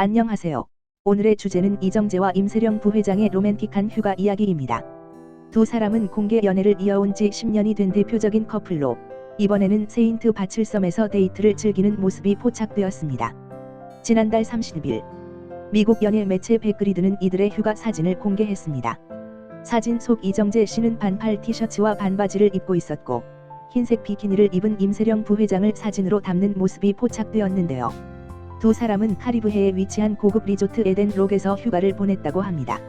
안녕하세요. 오늘의 주제는 이정재와 임세령 부회장의 로맨틱한 휴가 이야기입니다. 두 사람은 공개 연애를 이어온 지 10년이 된 대표적인 커플로 이번에는 세인트 바칠섬에서 데이트를 즐기는 모습이 포착되었습니다. 지난달 30일 미국 연예 매체 백그리드는 이들의 휴가 사진을 공개했습니다. 사진 속 이정재 씨는 반팔 티셔츠와 반바지를 입고 있었고 흰색 비키니를 입은 임세령 부회장을 사진으로 담는 모습이 포착되었는데요. 두 사람은 카리브해에 위치한 고급 리조트 에덴 록에서 휴가를 보냈다고 합니다.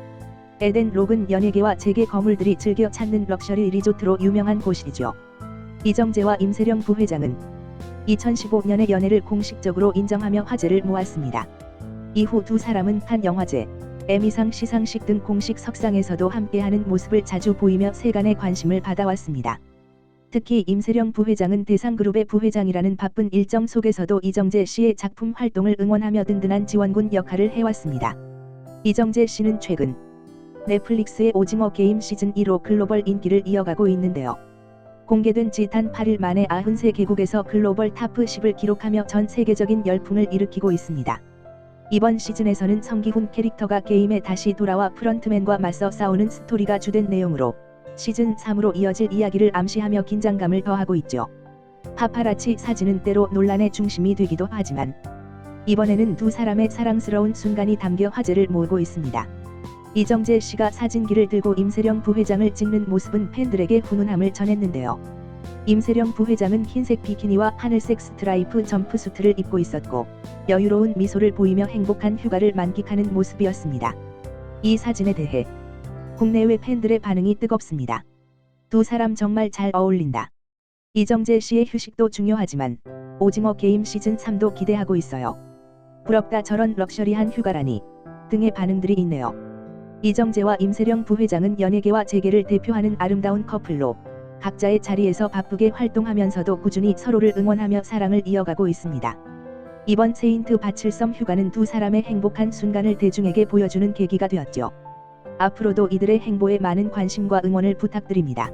에덴 록은 연예계와 재계 거물들이 즐겨 찾는 럭셔리 리조트로 유명한 곳이죠. 이정재와 임세령 부회장은 2015년에 연애를 공식적으로 인정하며 화제를 모았습니다. 이후 두 사람은 한 영화제, 에미상 시상식 등 공식 석상에서도 함께하는 모습을 자주 보이며 세간의 관심을 받아왔습니다. 특히 임세령 부회장은 대상그룹의 부회장이라는 바쁜 일정 속에서도 이정재 씨의 작품 활동을 응원하며 든든한 지원군 역할을 해왔습니다. 이정재 씨는 최근 넷플릭스의 오징어 게임 시즌 2로 글로벌 인기를 이어가고 있는데요. 공개된 지 단 8일 만에 93개국에서 글로벌 탑 10을 기록하며 전 세계적인 열풍을 일으키고 있습니다. 이번 시즌에서는 성기훈 캐릭터가 게임에 다시 돌아와 프런트맨과 맞서 싸우는 스토리가 주된 내용으로 시즌 3으로 이어질 이야기를 암시하며 긴장감을 더하고 있죠. 파파라치 사진은 때로 논란의 중심이 되기도 하지만 이번에는 두 사람의 사랑스러운 순간이 담겨 화제를 모으고 있습니다. 이정재 씨가 사진기를 들고 임세령 부회장을 찍는 모습은 팬들에게 훈훈함을 전했는데요. 임세령 부회장은 흰색 비키니와 하늘색 스트라이프 점프수트를 입고 있었고 여유로운 미소를 보이며 행복한 휴가를 만끽하는 모습이었습니다. 이 사진에 대해 국내외 팬들의 반응이 뜨겁습니다. 두 사람 정말 잘 어울린다. 이정재 씨의 휴식도 중요하지만 오징어 게임 시즌 3도 기대하고 있어요. 부럽다 저런 럭셔리한 휴가라니 등의 반응들이 있네요. 이정재와 임세령 부회장은 연예계와 재계를 대표하는 아름다운 커플로 각자의 자리에서 바쁘게 활동하면서도 꾸준히 서로를 응원하며 사랑을 이어가고 있습니다. 이번 세인트 바칠섬 휴가는 두 사람의 행복한 순간을 대중에게 보여주는 계기가 되었죠. 앞으로도 이들의 행보에 많은 관심과 응원을 부탁드립니다.